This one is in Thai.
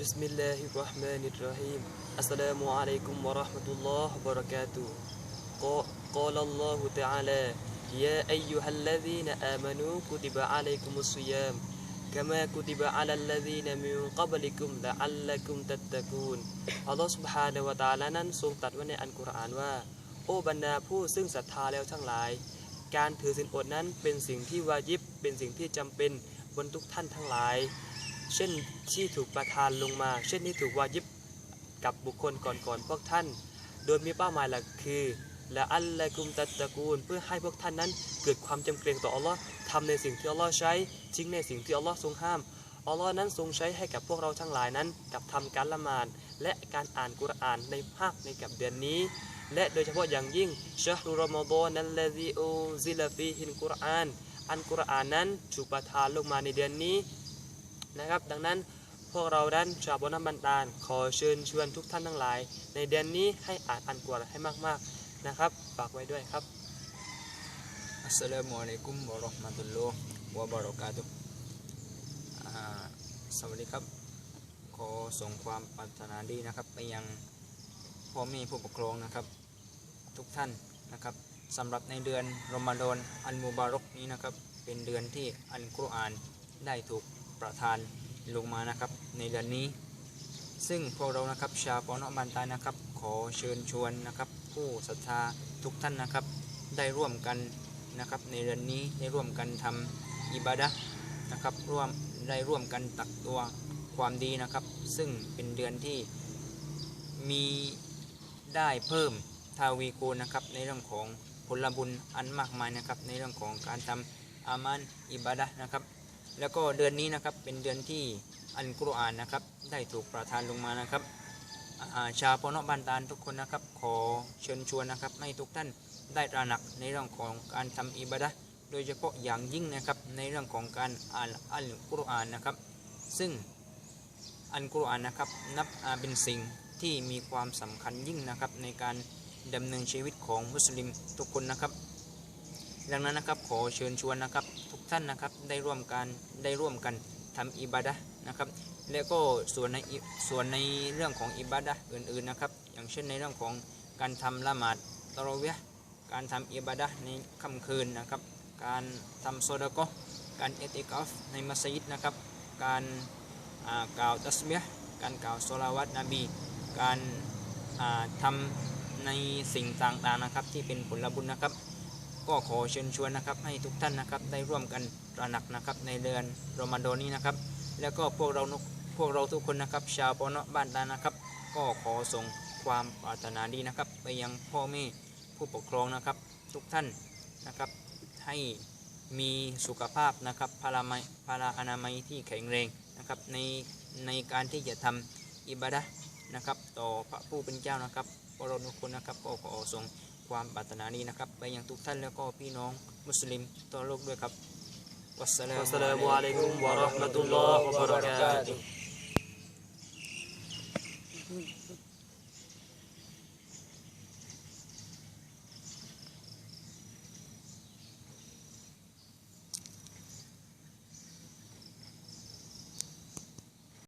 بسم الله الرحمن الرحيم السلام عليكم ورحمة الله وبركاته قا- قال الله تعالى يا أيها الذين آمنوا كتب عليكم الصيام كما كتب على الذين من قبلكم لعلكم تتقون อัลลอฮฺ سبحانه และ تعالى นั้นทรงตรัสไว้ในอัลกุรอานว่า โอ้บรรดาผู้ซึ่งศรัทธาแล้วทั้งหลาย การถือศีลอดนั้นเป็นสิ่งที่วาญิบ เป็นสิ่งที่จำเป็นบนทุกท่านทั้งหลาย เช่นที่ถูกประทานลงมา เช่นที่ถูกวาญิบกับบุคคลก่อนๆพวกท่าน โดยมีเป้าหมายหลักคือและอัลละกุมตัตะกูล เพื่อให้พวกท่านนั้นเกิดความจำเกรงต่ออัลลอฮ์ทำในสิ่งที่อัลลอฮ์ใช้ทิ้งในสิ่งที่อัลลอฮ์ทรงห้ามอัลลอฮ์นั้นทรงใช้ให้กับพวกเราทั้งหลายนั้น กับทำการละหมาดและการอ่านกุรอานในภาคในกับเดือนนี้ และโดยเฉพาะอย่างยิ่งชะฮรุรอมฎอนัลลซีอูซิลฟีฮิลกุรอาน อันกุรอานนั้นถูกประทานลงมาในเดือนนี้ นะครับ ดังนั้นพวกเราด้านชาวบนน้ำบันดาล ขอเชิญชวนทุกท่านทั้งหลาย ในเดือนนี้ให้อ่านอันกุรอาให้มากๆนะครับ ฝากไว้ด้วยครับอัสสลามุอะลัยกุมวะราะห์มะตุลลอฮ์วะบะเราะกาตุฮ์สวัสดีครับ ขอส่งความปรารถนาดีนะครับ ไปยังพ่อแม่ผู้ปกครองนะครับ ทุกท่านนะครับสำหรับในเดือนรอมฎอนอันมุบารอกนี้นะครับ เป็นเดือนที่อันกุรอานได้ถูก ประทานลงมานะครับ ในเดือนนี้ ซึ่งพวกเรานะครับชาวปอนอบันตานะครับ ขอเชิญชวนนะครับ ผู้ศรัทธาทุกท่านนะครับ ได้ร่วมกันนะครับในเดือนนี้ได้ร่วมกันทำอิบาดะนะครับร่วมได้ร่วมกันตักตัวความดีนะครับ ซึ่งเป็นเดือนที่มีได้เพิ่มทาวีคูณนะครับ ในเรื่องของผลบุญอันมากมายนะครับ ในเรื่องของการทำอามานอิบาดะนะครับ แล้วก็เดือนนี้นะครับเป็นเดือนที่อันกุรอานนะครับ ได้ถูกประทานลงมานะครับอาชาวปอนอบันตานทุกคนนะครับ ขอเชิญชวนนะครับให้ทุกท่านได้ตระหนักในเรื่องของการทำอิบาดะโดยเฉพาะอย่างยิ่งนะครับในเรื่องของการอ่านอัลกุรอานนะครับ ซึ่งอัลกุรอานนะครับนับเป็นสิ่งที่มีความสำคัญยิ่งนะครับในการดำเนินชีวิตของมุสลิมทุกคนนะครับ ดังนั้นนะครับขอเชิญชวนนะครับ ท่านนะครับได้ร่วมกันได้ร่วมกันทำอิบาดะนะครับ แล้วก็ส่วนในส่วนในเรื่องของอิบาดะอื่นๆนะครับ อย่างเช่นในเรื่องของการทำละหมาดตะเรเวียการทำอิบาดะในค่ำคืนนะครับ การทำโซดาโกการเอติกอฟในมัสยิดนะครับ การกล่าวตัสเบียการกล่าวโซลาวัตนบี การอ่าทำในสิ่งต่างๆนะครับ ที่เป็นผลบุญนะครับ ก็ขอเชิญชวนนะครับให้ทุกท่านนะครับได้ร่วมกันตระหนักนะครับในเดือนรอมฎอนนี้นะครับ แล้วก็พวกเราพวกเราทุกคนนะครับ ชาวปอนอบ้านตานะครับ ก็ขอส่งความปรารถนาดีนะครับ ไปยังพ่อแม่ผู้ปกครองนะครับ ทุกท่านนะครับ ให้มีสุขภาพนะครับพลามัยพลาอนามัยที่แข็งแรงนะครับในในการที่จะทำอิบาดะนะครับ ต่อพระผู้เป็นเจ้านะครับพวกเราทุกคนนะครับก็ขอส่ง ความปรารถนานี้นะครับ ไปยังทุกท่านแล้วก็พี่น้องมุสลิมทั่วโลกด้วยครับ วัสสลาวัสสลามุอะลัยกุมวะเราะห์มะตุลลอฮ์วะบะเราะกาตุฮ์